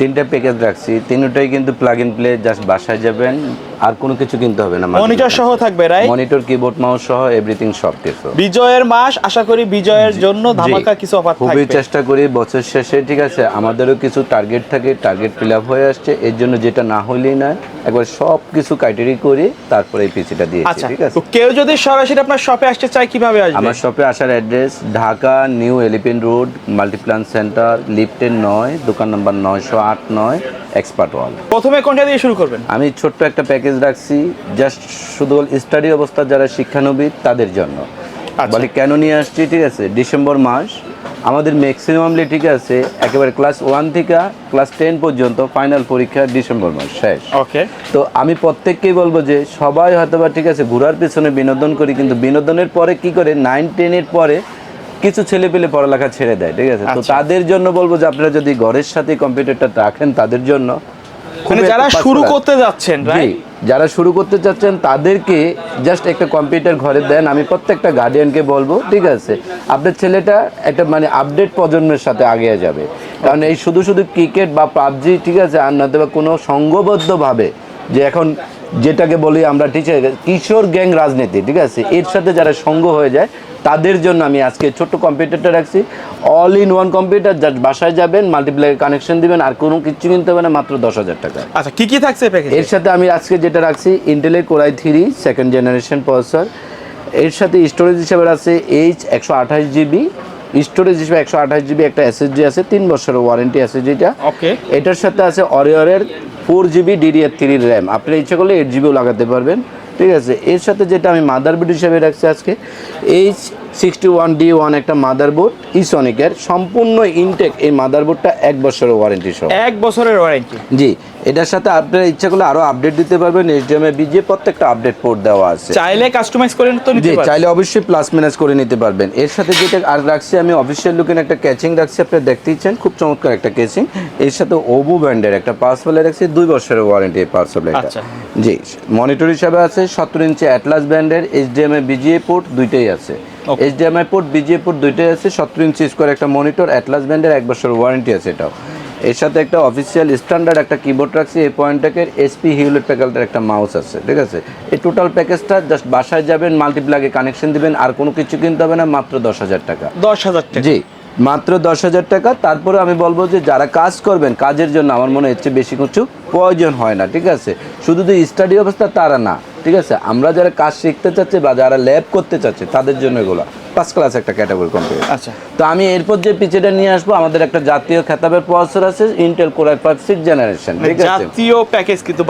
তিনটা প্যাকেজ রাখছি। তিনটাই কিন্তু প্লাগ ইন প্লে জাস্ট বাসায় যাবেন। আর কোনো কিছু কিনতে হবে না মনিটর সহ থাকবে রাইট মনিটর কিবোর্ড মাউস সহ এভরিথিং সব কিছু। বিজয়ের মাস আশা করি বিজয়ের জন্য ধামাকা কিছু অফার থাকবে। খুবই চেষ্টা করি বছর শেষে ঠিক আছে? আমাদেরও কিছু টার্গেট থাকে টার্গেট ফিল আপ হয়ে আসছে এর জন্য যেটা না হলেই না একবার সব কিছু ক্রাইটেরি করে তারপরে এই পিসিটা দিয়েছি আচ্ছা ঠিক আছে? তো কেউ যদি সরাসরি আপনার শপে আসতে চায় কীভাবে আসবে? আমার শপে আসার address Dhaka new elephant road Multiplan center লিফটের নয় দোকান নম্বর নয়শো আট নয় এক্সপার্ট ওয়াল প্রথমে কোনটা দিয়ে শুরু করবেন? আমি ছোট্ট একটা প্যাকেজ রাখছি জাস্ট শুধু স্টাডি অবস্থা যারা শিক্ষানবিদ তাদের জন্য। আচ্ছা। বলি কেন নিয়ে আসছি ঠিক আছে? ডিসেম্বর মাস আমাদের ম্যাক্সিমামলি ঠিক আছে একেবারে ক্লাস ওয়ান থেকে ক্লাস টেন পর্যন্ত ফাইনাল পরীক্ষা ডিসেম্বর মাস শেষ। ওকে তো আমি প্রত্যেককেই বলব যে সবাই হয়তো বা ঠিক আছে ঘোরার পিছনে বিনোদন করি কিন্তু বিনোদনের পরে কি করে? নাইন টেনের পরে কিছু ছেলে পেলে পড়ালেখা ছেড়ে দেয় ঠিক আছে? তো আচ্ছা। তাদের জন্য বলব যে আপনারা যদি ঘরের সাথে কম্পিউটারটা রাখেন তাদের জন্য মানে যারা শুরু করতে যাচ্ছেন রাইট যারা শুরু করতে চাচ্ছেন, তাদেরকে জাস্ট একটা কম্পিউটার ঘরে দেন। আমি প্রত্যেকটা গার্ডিয়ানকে বলব, ঠিক আছে? আপনার ছেলেটা একটা মানে আপডেট প্রজন্মের সাথে আগে যাবে। কারণ এই শুধু শুধু ক্রিকেট বা পাবজি, ঠিক আছে? আর নয়তো বা কোনো সংঘবদ্ধভাবে যে এখন যেটাকে বলি আমরা টিচার কিশোর গ্যাং রাজনীতি ঠিক আছে? এর সাথে যারা সঙ্গ হয়ে যায় তাদের জন্য আমি আজকে ছোট্ট কম্পিউটারটা রাখছি। All in one computer just বাসায় যাবেন মাল্টিপ্লাই কানেকশন দিবেন আর কোনো কিছু কিনতে হবে না মাত্র দশ হাজার টাকা। আচ্ছা কি কি থাকছে এর সাথে আমি আজকে যেটা রাখছি ইন্টেলের core i three second generation processor এর সাথে স্টোরেজ হিসেবে আছে এইচ একশো আঠাশ জিবি স্টোরেজ হিসেবে একশো আঠাশ জিবি একটা এসএসডি আছে তিন বছরের ওয়ারেন্টি এসএসডিটা ওকে এটার সাথে আছে অরিয়রের ফোর জিবি ডিডিআর থ্রির র্যাম আপনি ইচ্ছা করলে এইট জিবিও লাগাতে পারবেন। ঠিক আছে? এর সাথে যেটা আমি মাদারবোর্ড হিসাবে রাখছি আজকে H sixty one D one একটা মাদারবোর্ড ইসনিকের সম্পূর্ণ ইনটেক এই মাদারবোর্ডটা এক বছরের ওয়ারেন্টি সহ। এক বছরের ওয়ারেন্টি জি এটার সাথে আপনারা ইচ্ছা করলে আরও আপডেট দিতে পারবেন। এইচডিএমআই বিজে প্রত্যেকটা আপডেট পোর্ট দেওয়া আছে। চাইলে কাস্টমাইজ করে নিতে জি চাইলে অবশ্যই প্লাস মাইনাস করে নিতে পারবেন। এর সাথে যেটা আর রাখছি আমি অফিসিয়াল লুকের একটা ক্যাচিং রাখছি আপনি দেখতে ইচ্ছেন খুব চমৎকার একটা ক্যাচিং এর সাথে ওবু ব্র্যান্ডের একটা পাওয়ার সাপ্লাই রাখছি দুই বছরের ওয়ারেন্টি এই পাওয়ার আচ্ছা। জি মনিটর হিসাবে আছে সতেরো ইঞ্চি অ্যাটলাস ব্র্যান্ডের এইচডিএমআই বিজিএ পোর্ট দুইটাই আছে. এইচডিএমআই পোর্ট বিজিএ পোর্ট দুইটাই আছে সতেরো ইঞ্চি স্কোয়ার একটা মনিটর অ্যাটলাস ব্র্যান্ডের এক বছর ওয়ারেন্টি আছে এটাও। এর সাথে একটা অফিসিয়াল স্ট্যান্ডার্ড একটা কিবোর্ড রাখছি এই পয়েন্টটাকের এসপি হিউলেট প্যাকেলটার একটা মাউস আছে ঠিক আছে? এই টোটাল প্যাকেজটা জাস্ট বাসায় যাবেন মাল্টিপ্লাগে কানেকশন দিবেন আর কোনো কিছু কিনতে হবে না মাত্র দশ হাজার টাকা। দশ হাজার টাকা। জি মাত্র দশ হাজার টাকা। তারপরে আমি বলব যে যারা কাজ করবেন কাজের জন্য আমার মনে হচ্ছে বেশি কিছু প্রয়োজন হয় না ঠিক আছে? শুধু যে স্টাডি অবস্থা তারা না। ঠিক আছে? আমরা যারা কাজ শিখতে চাচ্ছি বা যারা ল্যাব করতে চাচ্ছে তাদের জন্য এগুলো। ফার্স্ট ক্লাস একটা ক্যাটাগরি কম্পিউটার আচ্ছা। তো আমি এরপর যে পিছিটা নিয়ে আসব আমাদের একটা জাতীয় খেতাবের প্রসেসর আছে Intel core i five six generation ঠিক আছে? জাতীয় প্যাকেজ কিন্তু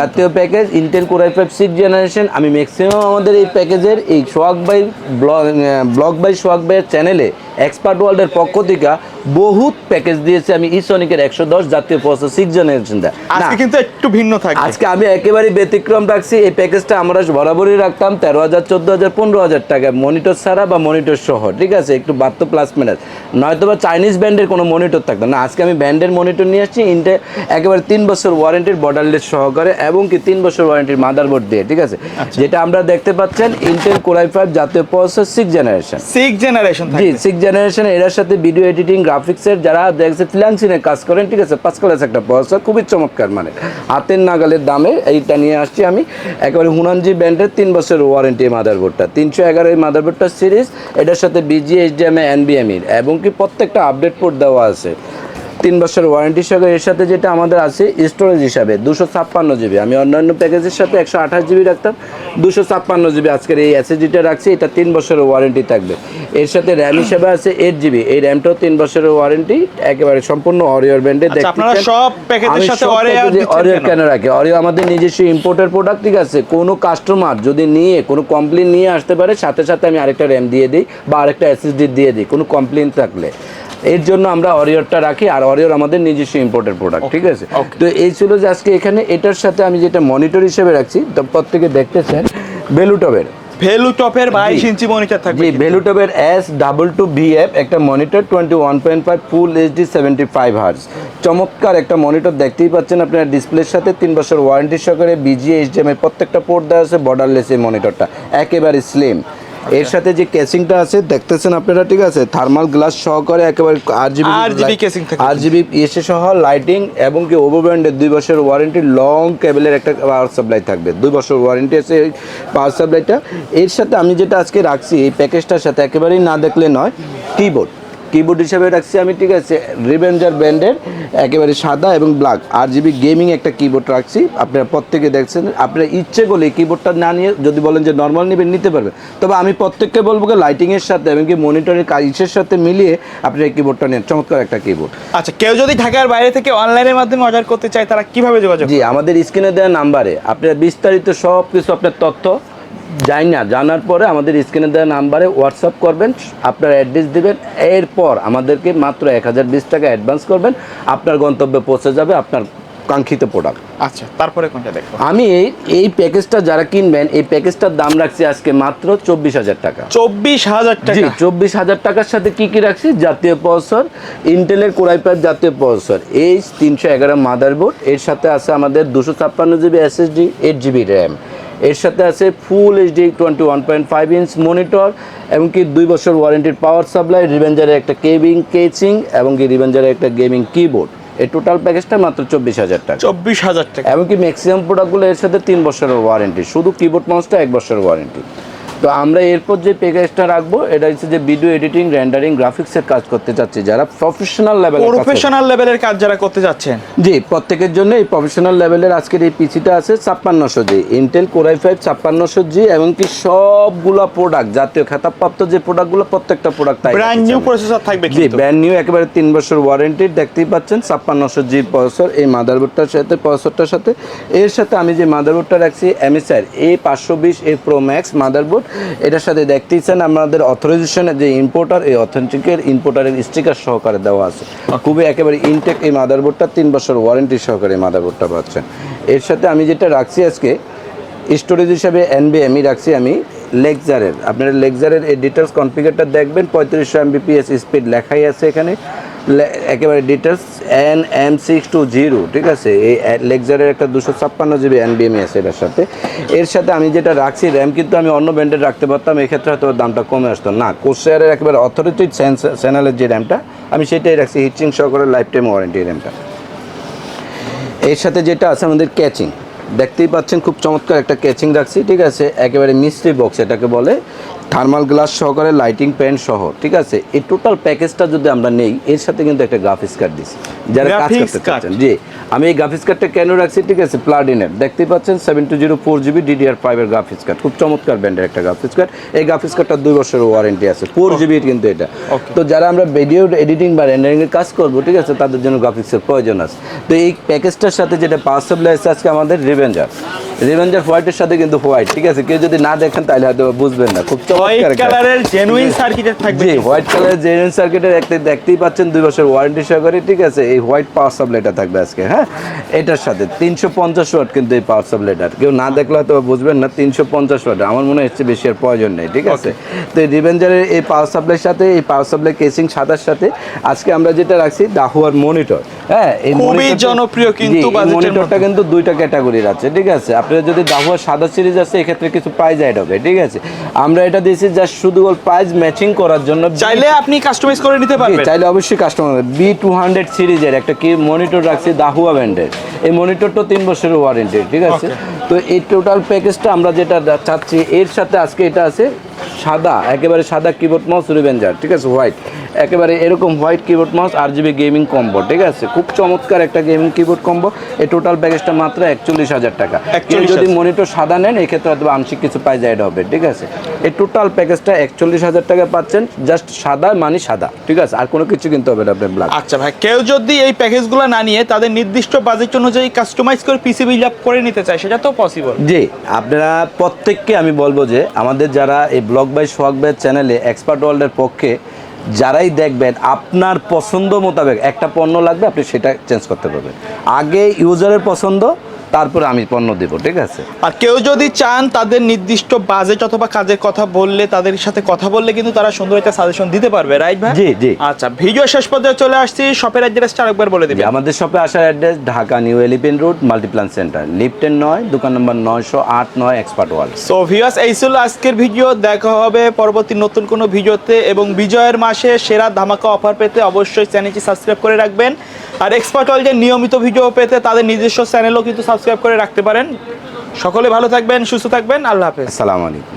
জাতীয় package Intel core i five six generation আমি ম্যাক্সিমাম আমাদের এই প্যাকেজের এই Sohag by blog blog by Sohag ভাইয়ের চ্যানেলে এক্সপার্ট ওয়ার্ল্ডের পক্ষ থেকে বহুত প্যাকেজ দিয়েছে আমি ইসনিকের একশো দশ জাতীয় প্রসেসর সিক্স জেনারেশন দেয় আজকে কিন্তু একটু ভিন্ন থাকে। আজকে আমি একেবারে ব্যতিক্রম রাখছি এই প্যাকেজটা আমরা বরাবরই রাখতাম তেরো হাজার চোদ্দ হাজার পনেরো হাজার টাকা মনিটর ছাড়া বা মনিটর সহ ঠিক আছে? একটু বাড়তো প্লাস মাইনাস নয়তো বা চাইনিজ ব্র্যান্ডের কোনো মনিটর থাকতো না। আজকে আমি ব্র্যান্ডের মনিটর নিয়ে আসছি ইন্টে একেবারে তিন বছর ওয়ারেন্টির বর্ডারলেস সহকারে এবং কি তিন বছর ওয়ারেন্টির মাদারবোর্ড দিয়ে ঠিক আছে? যেটা আমরা দেখতে পাচ্ছেন ইন্টেল কোরাই ফাইভ জাতীয় processor six generation six generation G six generation এর সাথে ভিডিও এডিটিং গ্রাফিক্সের যারা দেখছে ফ্রিল্যান্সিংয়ের কাজ করেন ঠিক আছে? পাঁচ ক্লাস একটা প্রসেসর খুবই চমৎকার মানে। হাতের নাগালের দামে এইটা নিয়ে আসছি আমি। একেবারে হুনানজি ব্র্যান্ডের তিন বছর ওয়ারেন্টি মাদারবোর্ডটা। তিনশো এগারো এই মাদারবোর্ডটা সিরিজ, এটার সাথে বিজি এইচডিএমএ এনবিএমই এবং কি প্রত্যেকটা আপডেট পোর্ট দেওয়া আছে। তিন বছর ওয়ারেন্টি সঙ্গে এর সাথে যেটা আমাদের আছে স্টোরেজ হিসাবে দুশো ছাপ্পান্ন জিবি আমি অন্যান্য প্যাকেজের সাথে একশো আঠাশ জিবি রাখতাম দুশো ছাপ্পান্ন জিবি আজকের এই এসএসডিটা রাখছি এটা তিন বছরের ওয়ারেন্টি থাকবে। এর সাথে র্যাম হিসাবে আছে এইট জিবি এই র্যামটাও তিন বছরের ওয়ারেন্টি একেবারে সম্পূর্ণ অরিওর ব্র্যান্ডে আচ্ছা, আপনারা সব প্যাকেজের সাথে অরিওর কেন? কেন রাখে? অরিও আমাদের নিজস্ব ইম্পোর্টের প্রোডাক্ট ঠিক আছে? কোনো কাস্টমার যদি নিয়ে কোনো কমপ্লেন নিয়ে আসতে পারে সাথে সাথে আমি আরেকটা র্যাম দিয়ে দিই বা আরেকটা এসএসডি দিয়ে দিই কোনো কমপ্লেন থাকলে। এর জন্য আমরা অরিওরটা রাখি আর অরিওর আমাদের নিজস্ব ইম্পোর্টের প্রোডাক্ট ঠিক আছে? তো এই ছিল যে আজকে এখানে এটার সাথে আমি যেটা মনিটর হিসেবে রাখছি তো প্রত্যেকে দেখতেছেন বেলুটবের ভ্যালু টপের বাইশ ইঞ্চি মনিটর থাকবে জি ভ্যালুটবের এস ডাবল টু ভিএফ একটা মনিটর ফুল এইচডি চমৎকার একটা মনিটর দেখতেই পাচ্ছেন আপনার ডিসপ্লের সাথে তিন বছর ওয়ারেন্টি সহকারে বিজি এইচডিএম এর প্রত্যেকটা পোর্ট দেওয়া আছে বর্ডারলেস এই মনিটরটা একেবারে স্লিম এর সাথে যে কেসিংটা আছে দেখতেছেন আপনারা ঠিক আছে? থার্মাল গ্লাস সহকারে একেবারে আরজিবি আরজিবি কেসিং থাকে। আরজিবি এসে সহ লাইটিং এবং কি ওভো ব্র্যান্ডের দুই বছর ওয়ারেন্টি লং কেবলের একটা পাওয়ার সাপ্লাই থাকবে। দুই বছর ওয়ারেন্টি আছে এই পাওয়ার সাপ্লাইটা এর সাথে আমি যেটা আজকে রাখছি এই প্যাকেজটার সাথে একেবারেই না দেখলে নয় কিবোর্ড কিবোর্ড হিসাবে রাখছি আমি ঠিক আছে? রিভেঞ্জার ব্র্যান্ডের একেবারে সাদা এবং ব্ল্যাক আর জিবি গেমিং একটা কিবোর্ড রাখছি। আপনারা প্রত্যেকে দেখছেন। আপনারা ইচ্ছে করলে কিবোর্ডটা না নিয়ে যদি বলেন যে নর্মাল নেবেন নিতে পারবেন। তবে আমি প্রত্যেককে বলব যে লাইটিংয়ের সাথে এবং কি মনিটরের কাজের সাথে মিলিয়ে আপনারা এই কিবোর্ডটা নেন। চমৎকার একটা কিবোর্ড আচ্ছা কেউ যদি ঢাকার বাইরে থেকে অনলাইনের মাধ্যমে অর্ডার করতে চায় তারা কীভাবে যোগাযোগ জি আমাদের স্ক্রিনে দেওয়া নাম্বারে আপনার বিস্তারিত সব কিছু আপনার তথ্য যাই না জানার পরে আমাদের স্ক্রিনে দেওয়া নাম্বারে হোয়াটসঅ্যাপ করবেন আপনার অ্যাড্রেস দিবেন এরপর আমাদেরকে মাত্র এক হাজার বিশ টাকা অ্যাডভান্স করবেন আপনার গন্তব্যে পৌঁছে যাবে আপনার কাঙ্ক্ষিত প্রোডাক্ট আচ্ছা তারপরে কোনটা দেখো আমি এই এই প্যাকেজটা যারা কিনবেন এই প্যাকেজটার দাম রাখছি আজকে মাত্র চব্বিশ হাজার টাকা। চব্বিশ হাজার টাকা? চব্বিশ হাজার টাকার সাথে কি কি রাখছি? জাতীয় প্রসেসর ইন্টেলের কোরাই জাতীয় প্রসেসর এই তিনশো এগারো মাদারবোর্ড এর সাথে আছে আমাদের দুশো ছাপ্পান্ন GB SSD eight GB RAM এর সাথে আছে full HD twenty one point five inch monitor এমনকি দুই বছর ওয়ারেন্টির পাওয়ার সাপ্লাই রিভেঞ্জারের একটা কেবিং কেচিং এবং কি রিভেঞ্জারের একটা গেমিং কিবোর্ড এই টোটাল প্যাকেজটা মাত্র চব্বিশ হাজার টাকা। চব্বিশ হাজার টাকা। এমনকি ম্যাক্সিমাম প্রোডাক্টগুলো এর সাথে তিন বছরের ওয়ারেন্টি শুধু কিবোর্ড মাউসটা এক বছরের ওয়ারেন্টি তো আমরা এরপর যে প্যাকেজটা রাখব এটা হচ্ছে যে ভিডিও এডিটিং রেন্ডারিং গ্রাফিক্সের কাজ করতে চাচ্ছি যারা প্রফেশনাল লেভেল প্রফেশনাল লেভেলের কাজ যারা করতে যাচ্ছেন? জি প্রত্যেকের জন্য এই প্রফেশনাল লেভেলের আজকের এই পিসিটা আছে ছাপ্পান্নশো G Intel core i five ছাপ্পান্নশো G এমনকি সবগুলা প্রোডাক্ট জাতীয় খেতাবপ্রাপ্ত যে প্রোডাক্টগুলো প্রত্যেকটা প্রোডাক্ট ব্র্যান্ড নিউ প্রসেসর থাকবে জি ব্র্যান্ড নিউ একেবারে তিন বছর ওয়ারেন্টি দেখতেই পাচ্ছেন ছাপ্পান্নশো জি প্রসেসর এই মাদারবোর্ডটার সাথে প্রসেসরটার সাথে। এর সাথে আমি যে মাদারবোর্ডটা রাখছি এমএসআর এ পাঁচশো বিশ এ প্রো ম্যাক্স মাদারবোর্ড এটার সাথে দেখতেইছেন আমাদের অথরাইজেশনের যে ইম্পোর্টার এই অথেন্টিকের ইম্পোর্টারের স্টিকার সহকারে দেওয়া আছে। খুবই একেবারে ইনটেক এই মাদারবোর্ডটা তিন বছর ওয়ারেন্টি সহকারে এই মাদারবোর্ডটা পাচ্ছেন। এর সাথে আমি যেটা রাখছি আজকে স্টোরেজ হিসাবে এনবিএমই রাখছি আমি লেকজারের আপনারা লেকজারের এই ডিটেলস কনফিগারটা দেখবেন পঁয়ত্রিশশো এমবিপিএস স্পিড লেখাই আছে এখানে। একেবারে details N M six two zero ঠিক আছে? এই লেকজারের একটা দুশো ছাপ্পান্ন জিবি এন এনবিএমই আছে এটার সাথে। এর সাথে আমি যেটা রাখছি র্যাম কিন্তু আমি অন্য ব্র্যান্ডের রাখতে পারতাম, এক্ষেত্রে হয়তো দামটা কমে আসতো। না কোর্সেয়ারের একেবারে অথরিটি চ্যানেলের যে র্যামটা আমি সেটাই রাখছি হিচিং সহকারে লাইফ টাইম ওয়ারেন্টি র্যামটা এর সাথে যেটা আছে, আমাদের ক্যাচিং দেখতেই পাচ্ছেন, খুব চমৎকার একটা ক্যাচিং রাখছি, ঠিক আছে? একেবারে মিস্ট্রি বক্স এটাকে বলে। থার্মাল গ্লাস সহকারে লাইটিং প্যান সহ ঠিক আছে? এই টোটাল প্যাকেজটা যদি আমরা নেই এর সাথে কিন্তু একটা গ্রাফিক্স কার্ড দিছি। যারা কাজ করতে চাচ্ছেন জি আমি এই গ্রাফিক্স কার্ডটা কেন রাখছি? ঠিক আছে প্লাডিনের দেখতেই পাচ্ছেন seven two zero four GB DDR ফাইভের গ্রাফিক্স কার্ড। খুব চমৎকার ব্র্যান্ডের একটা গ্রাফিক্স কার্ড। এই গ্রাফিক্স কার্ডটা দুই বছরের ওয়ারেন্টি আছে। ফোর জিবি কিন্তু এটা। তো যারা আমরা ভিডিও এডিটিং বা রেন্ডারিং এর কাজ করব ঠিক আছে তাদের জন্য গ্রাফিক্সের প্রয়োজন আছে। তো এই প্যাকেজটার সাথে যেটা সাপ্লাই আছে আজকে আমাদের রিভেঞ্জার রিভেঞ্জার হোয়াইটের সাথে কিন্তু হোয়াইট ঠিক আছে? কেউ যদি না দেখেন তাহলে হয়তো বুঝবেন না। খুব চমৎকার কালারের জেনুইন সার্কিটের থাকবে জি হোয়াইট কালারের জেনুইন সার্কিটের একটা দেখতেই পাচ্ছেন দুই বছর ওয়ারেন্টি সহকারে ঠিক আছে? এই হোয়াইট পাওয়ার সাপ্লাইটা থাকবে আজকে হ্যাঁ? এটার সাথে তিনশো পঞ্চাশ ওয়াট কিন্তু এই পাওয়ার সাপ্লাইটার কেউ না দেখলে হয়তো বুঝবেন না তিনশো পঞ্চাশ ওয়াট আমার মনে হচ্ছে বেশি আর প্রয়োজন নেই ঠিক আছে? তো এই রিভেঞ্জারের এই পাওয়ার সাপ্লাইয়ের সাথে এই পাওয়ার সাপ্লাই কেসিং সাদার সাথে আজকে আমরা যেটা রাখছি দাহুয়ার মনিটর হ্যাঁ? এই মনিটরটা কিন্তু দুইটা ক্যাটাগরির আছে ঠিক আছে? আপনার যদি দাহুয়ার সাদা সিরিজ আছে এক্ষেত্রে কিছু প্রাইজ অ্যাড হবে ঠিক আছে? আমরা এটা দিয়েছি জাস্ট শুধু প্রাইজ ম্যাচিং করার জন্য চাইলে আপনি কাস্টমাইজ করে নিতে পারবেন। চাইলে অবশ্যই কাস্টমার বি টু হান্ড্রেড সিরিজের একটা কি মনিটর রাখছি দাহুয়া ব্যান্ডের এই মনিটরটা তিন বছরের ওয়ারেন্টি ঠিক আছে? তো এই টোটাল প্যাকেজটা আমরা যেটা চাচ্ছি এর সাথে আজকে এটা আছে সাদা একেবারে সাদা কিবোর্ড মাউস রিভেঞ্জার ঠিক আছে? হোয়াইট একেবারে এরকম white keyboard mouse R GB gaming combo ঠিক আছে? খুব চমৎকার একটা গেমিং কিবোর্ড কম্বো এই টোটাল প্যাকেজটা মাত্র একচল্লিশ হাজার টাকা। কেউ 41,000 যদি মনিটর সাদা নেন এক্ষেত্রে হয়তো আংশিক কিছু প্রাইজ অ্যাড হবে ঠিক আছে? এই টোটাল প্যাকেজটা একচল্লিশ হাজার টাকা পাচ্ছেন জাস্ট সাদা মানে সাদা ঠিক আছে? আর কোনো কিছু কিনতে হবে না আপনার ব্ল্যাক আচ্ছা ভাই কেউ যদি এই প্যাকেজগুলো না নিয়ে তাদের নির্দিষ্ট বাজেট অনুযায়ী কাস্টমাইজ করে পিসি বিল্ড আপ করে নিতে চায় সেটা তো পসিবল জি আপনারা প্রত্যেককে আমি বলব যে আমাদের যারা এই ব্লগ বাই সোহাগ ভাইয়ের চ্যানেলে এক্সপার্ট ওয়ার্ল্ডের পক্ষে যারাই দেখবেন, আপনার পছন্দ মোতাবেক একটা পণ্য লাগবে, আপনি সেটা চেঞ্জ করতে পারবেন। আগে ইউজারের পছন্দ তারপরে আমি পণ্য দেবো ঠিক আছে? আর কেউ যদি চান তাদের নির্দিষ্ট বাজেট অথবা কাজের কথা বললে তাদের সাথে কথা বললে কিন্তু তারা সুন্দর একটা সাজেশন দিতে পারবে রাইট ভাই? জি, জি। আচ্ছা ভিডিও শেষ পর্যায়ে চলে আসছি শপের অ্যাড্রেসটা আরেকবার বলে যে দিবেন। আমাদের শপে আসার address Dhaka new elephant road Multiplan center লিফটেন নয় দোকান নম্বর নয়শো আট নয় এক্সপার্ট ওয়ার্ল্ড সো ভিউয়ার্স এই ছিল আজকের ভিডিও দেখা হবে পরবর্তী নতুন কোনো ভিডিওতে এবং বিজয়ের মাসে সেরা ধামাকা অফার পেতে অবশ্যই চ্যানেলটি সাবস্ক্রাইব করে রাখবেন। আর এক্সপার্ট অল যে নিয়মিত ভিডিও পেতে তাদের নিজস্ব চ্যানেলও কিন্তু সাবস্ক্রাইব করে রাখতে পারেন। সকলে ভালো থাকবেন সুস্থ থাকবেন। আল্লাহ হাফেজ। আসসালামু আলাইকুম।